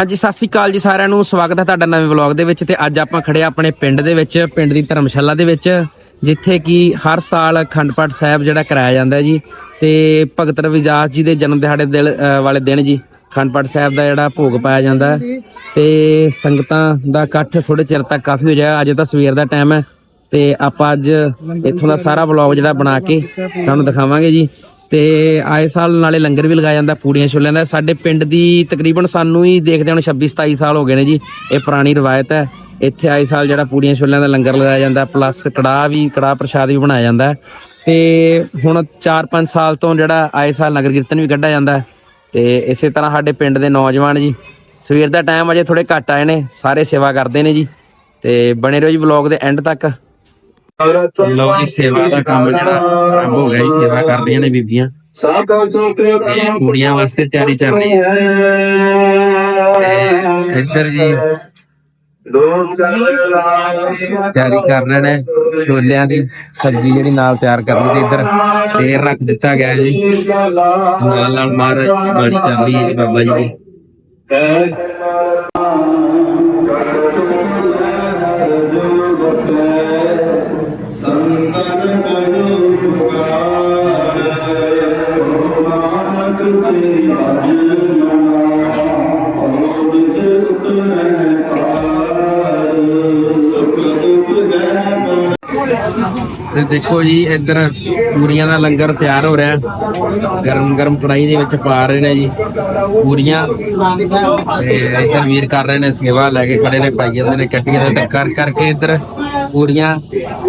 ਹਾਂਜੀ, ਸਤਿ ਸ੍ਰੀ ਅਕਾਲ ਜੀ ਸਾਰਿਆਂ ਨੂੰ। ਸਵਾਗਤ ਹੈ ਤੁਹਾਡਾ ਨਵੇਂ ਵਲੌਗ ਦੇ ਵਿੱਚ ਤੇ ਅੱਜ ਆਪਾਂ ਖੜੇ ਹਾਂ ਆਪਣੇ ਪਿੰਡ ਦੇ ਵਿੱਚ, ਪਿੰਡ ਦੀ ਧਰਮਸ਼ਾਲਾ ਦੇ ਵਿੱਚ, ਜਿੱਥੇ ਕਿ ਹਰ ਸਾਲ ਅਖੰਡ ਪਾਠ ਸਾਹਿਬ ਜਿਹੜਾ ਕਰਾਇਆ ਜਾਂਦਾ ਜੀ। ਤੇ ਭਗਤ ਰਵਿਦਾਸ ਜੀ ਦੇ ਜਨਮ ਦਿਹਾੜੇ ਦਿਲ- ਵਾਲੇ ਦਿਨ ਜੀ, ਅਖੰਡ ਪਾਠ ਸਾਹਿਬ ਦਾ ਜਿਹੜਾ ਭੋਗ ਪਾਇਆ ਜਾਂਦਾ। ਹੈ ਤੇ ਸੰਗਤਾਂ ਦਾ ਇਕੱਠ ਥੋੜੇ ਚਿਰ ਤੱਕ ਕਾਫੀ ਹੋ ਜਾਏਗਾ। ਅੱਜ ਤਾਂ ਸਵੇਰ ਦਾ ਟਾਈਮ ਹੈ ਤੇ ਆਪਾਂ ਅੱਜ ਇੱਥੋਂ ਦਾ ਸਾਰਾ ਵਲੌਗ ਜਿਹੜਾ ਬਣਾ ਕੇ ਤੁਹਾਨੂੰ ਦਿਖਾਵਾਂਗੇ ਜੀ। ਤੇ ਆਏ ਸਾਲ ਨਾਲੇ ਲੰਗਰ ਵੀ ਲਗਾਇਆ ਜਾਂਦਾ, ਪੂੜੀਆਂ ਛੋਲਿਆਂ ਦਾ ਸਾਡੇ ਪਿੰਡ ਦੀ ਤਕਰੀਬਨ ਸਾਨੂੰ ਹੀ ਦੇਖਦੇ ਹੁਣ 26 27 ਸਾਲ ਹੋ ਗਏ ਨੇ ਜੀ, ਇਹ ਪੁਰਾਣੀ ਰਵਾਇਤ ਹੈ ਇੱਥੇ ਆਏ ਸਾਲ ਜਿਹੜਾ ਪੂੜੀਆਂ ਛੋਲਿਆਂ ਦਾ ਲੰਗਰ ਲਗਾਇਆ ਜਾਂਦਾ, ਪਲੱਸ ਕੜਾਹ ਵੀ, ਕੜਾਹ ਪ੍ਰਸ਼ਾਦ ਵੀ ਬਣਾਇਆ ਜਾਂਦਾ ਹੈ। ਤੇ ਹੁਣ 4-5 ਸਾਲ ਤੋਂ ਜਿਹੜਾ ਆਏ ਸਾਲ ਨਗਰ ਕੀਰਤਨ ਵੀ ਕੱਢਿਆ ਜਾਂਦਾ ਹੈ। ਤੇ ਇਸੇ ਤਰ੍ਹਾਂ ਸਾਡੇ ਪਿੰਡ ਦੇ ਨੌਜਵਾਨ ਜੀ, ਸਵੇਰ ਦਾ ਟਾਈਮ ਅਜੇ ਥੋੜੇ ਘੱਟ ਆਏ ਨੇ, ਸਾਰੇ ਸੇਵਾ ਕਰਦੇ ਨੇ ਜੀ ਤੇ ਬਣੇ ਰਹੋ ਜੀ ਵਲੌਗ ਦੇ ਐਂਡ ਤੱਕ ਲੋ ਜੀ ਸੇਵਾ ਦਾ ਕੰਮ ਜਿਹੜਾ ਆਰੰਭ ਹੋ ਗਿਆ ਜੀ ਸੇਵਾ ਕਰ ਰਹੀਆਂ ਨੇ ਬੀਬੀਆਂ। ਸਾਡਾ ਸੋਤੇ ਤੇ ਕੁੜੀਆਂ ਵਾਸਤੇ ਤਿਆਰੀ ਚੱਲ ਰਹੀ ਹੈ। ਤੇ ਇੱਧਰ ਜੀ। ਲੋਕ ਲਾਗੇ ਤਿਆਰੀ ਕਰ ਰਹੇ ਨੇ। ਛੋਲਿਆਂ ਦੀ ਸਬਜ਼ੀ ਜਿਹੜੀ ਨਾਲ ਤਿਆਰ ਕਰਨੀ ਤੇ ਇੱਧਰ ਤੇਲ ਰੱਖ ਦਿੱਤਾ ਗਿਆ ਜੀ। ਨਾਲ ਨਾਲ ਮਹਾਰਾਜ ਬਾਣੀ ਚੱਲ ਰਹੀ ਹੈ ਬਾਬਾ ਜੀ ਦੀ। ਦੇਖੋ ਜੀ ਇੱਧਰ ਪੂਰੀਆਂ ਦਾ ਲੰਗਰ ਤਿਆਰ ਹੋ ਰਿਹਾ ਗਰਮ ਗਰਮ ਕੜਾਈ ਦੇ ਵਿੱਚ ਪਾ ਰਹੇ ਨੇ ਜੀ ਪੂਰੀਆਂ ਤੇ ਇੱਧਰ ਵੀਰ ਕਰ ਰਹੇ ਨੇ ਸੇਵਾ ਲੈ ਕੇ ਖੜੇ ਨੇ ਪਾਈ ਜਾਂਦੇ ਨੇ ਕੱਟੀਆਂ ਨੇ ਤੇ ਕਰ ਕਰਕੇ ਇੱਧਰ ਪੂਰੀਆਂ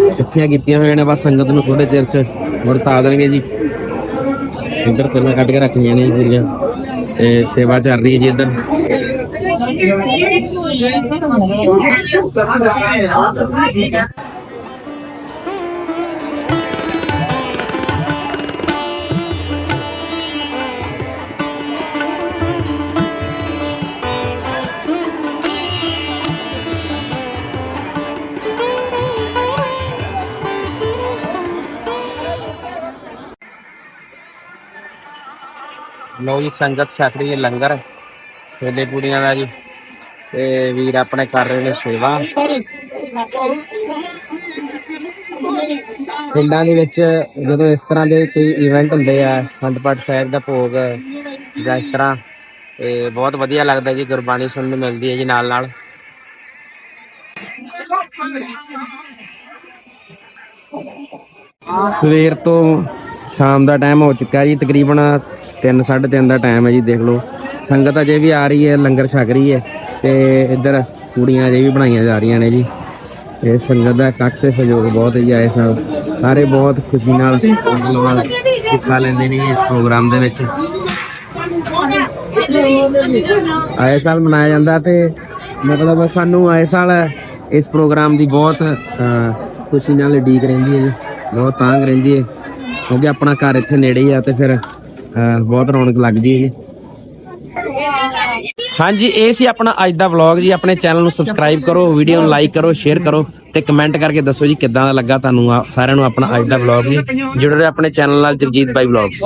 ਇਕੱਠੀਆਂ ਕੀਤੀਆਂ ਹੋਈਆਂ ਨੇ ਬਸ ਸੰਗਤ ਨੂੰ ਥੋੜੇ ਚਿਰ ਚ ਵਰਤਾ ਦੇਣਗੇ ਜੀ ਇੱਧਰ ਪਹਿਲਾਂ ਕੱਢ ਕੇ ਰੱਖੀਆਂ ਨੇ ਪੂਰੀਆਂ ਤੇ ਸੇਵਾ ਚੱਲ ਰਹੀ ਹੈ ਜੀ ਇੱਧਰ ਲਓ ਜੀ, ਸੰਗਤ ਛਕ ਰਹੀ ਹੈ ਲੰਗਰ ਛੋਲੇ ਪੂੜੀਆਂ ਦਾ ਜੀ। ਤੇ ਵੀਰ ਆਪਣੇ ਕਰ ਰਹੇ ਨੇ ਸੇਵਾ। ਪਿੰਡਾਂ ਦੇ ਵਿੱਚ ਜਦੋਂ ਇਸ ਤਰ੍ਹਾਂ ਦੇ ਕੋਈ ਇਵੈਂਟ ਹੁੰਦੇ ਆ ਅਖੰਡ ਸਾਹਿਬ ਦਾ ਭੋਗ ਜਾਂ ਇਸ ਤਰ੍ਹਾਂ, ਤੇ ਬਹੁਤ ਵਧੀਆ ਲੱਗਦਾ ਜੀ, ਗੁਰਬਾਣੀ ਸੁਣਨ ਨੂੰ ਮਿਲਦੀ ਹੈ ਜੀ ਨਾਲ ਨਾਲ ਸਵੇਰ ਤੋਂ ਸ਼ਾਮ ਦਾ ਟਾਈਮ ਹੋ ਚੁੱਕਾ ਜੀ, ਤਕਰੀਬਨ 3:30 ਦਾ ਟਾਈਮ ਹੈ ਜੀ, ਦੇਖ ਲਓ। ਸੰਗਤ ਅਜੇ ਵੀ ਆ ਰਹੀ ਹੈ, ਲੰਗਰ ਛਕ ਰਹੀ ਹੈ ਤੇ ਇੱਧਰ ਪੂੜੀਆਂ ਅਜੇ ਵੀ ਬਣਾਈਆਂ ਜਾ ਰਹੀਆਂ ਨੇ ਜੀ। ਇਹ ਸੰਗਤ ਦਾ ਕੱਖ ਸਹਿਯੋਗ ਬਹੁਤ ਹੈ ਜੀ, ਆਏ ਸਾਲ ਸਾਰੇ ਬਹੁਤ ਖੁਸ਼ੀ ਨਾਲ ਹਿੱਸਾ ਲੈਂਦੇ ਨੇ ਜੀ ਇਸ ਪ੍ਰੋਗਰਾਮ ਦੇ ਵਿੱਚ। ਆਏ ਸਾਲ ਮਨਾਇਆ ਜਾਂਦਾ ਤੇ ਮਤਲਬ ਸਾਨੂੰ ਆਏ ਸਾਲ ਇਸ ਪ੍ਰੋਗਰਾਮ ਦੀ ਬਹੁਤ ਖੁਸ਼ੀ ਨਾਲ ਉਡੀਕ ਰਹਿੰਦੀ ਹੈ ਜੀ, ਬਹੁਤ ਤਾਂਗ ਰਹਿੰਦੀ ਹੈ। ਕਿਉਂਕਿ ਆਪਣਾ ਘਰ ਇੱਥੇ ਨੇੜੇ ਹੀ ਆ ਤੇ ਫਿਰ ਅਹ, ਬਹੁਤ ਰੌਣਕ ਲੱਗਦੀ ਹੈ ਜੀ। ਹਾਂਜੀ ਇਹ ਸੀ ਆਪਣਾ ਅੱਜ ਦਾ ਵਲੌਗ ਜੀ। ਆਪਣੇ ਚੈਨਲ ਨੂੰ ਸਬਸਕ੍ਰਾਈਬ ਕਰੋ ਵੀਡੀਓ ਨੂੰ ਲਾਈਕ ਕਰੋ ਸ਼ੇਅਰ ਕਰੋ ਤੇ ਕਮੈਂਟ ਕਰਕੇ ਦੱਸੋ ਜੀ ਕਿੱਦਾਂ ਦਾ ਲੱਗਾ ਤੁਹਾਨੂੰ ਸਾਰਿਆਂ ਨੂੰ ਆਪਣਾ ਅੱਜ ਦਾ ਵਲੌਗ ਜੀ। ਜੁੜੇ ਰਹੇ ਆਪਣੇ ਚੈਨਲ ਨਾਲ ਜਗਜੀਤ ਬਾਈ ਵਲੌਗਸ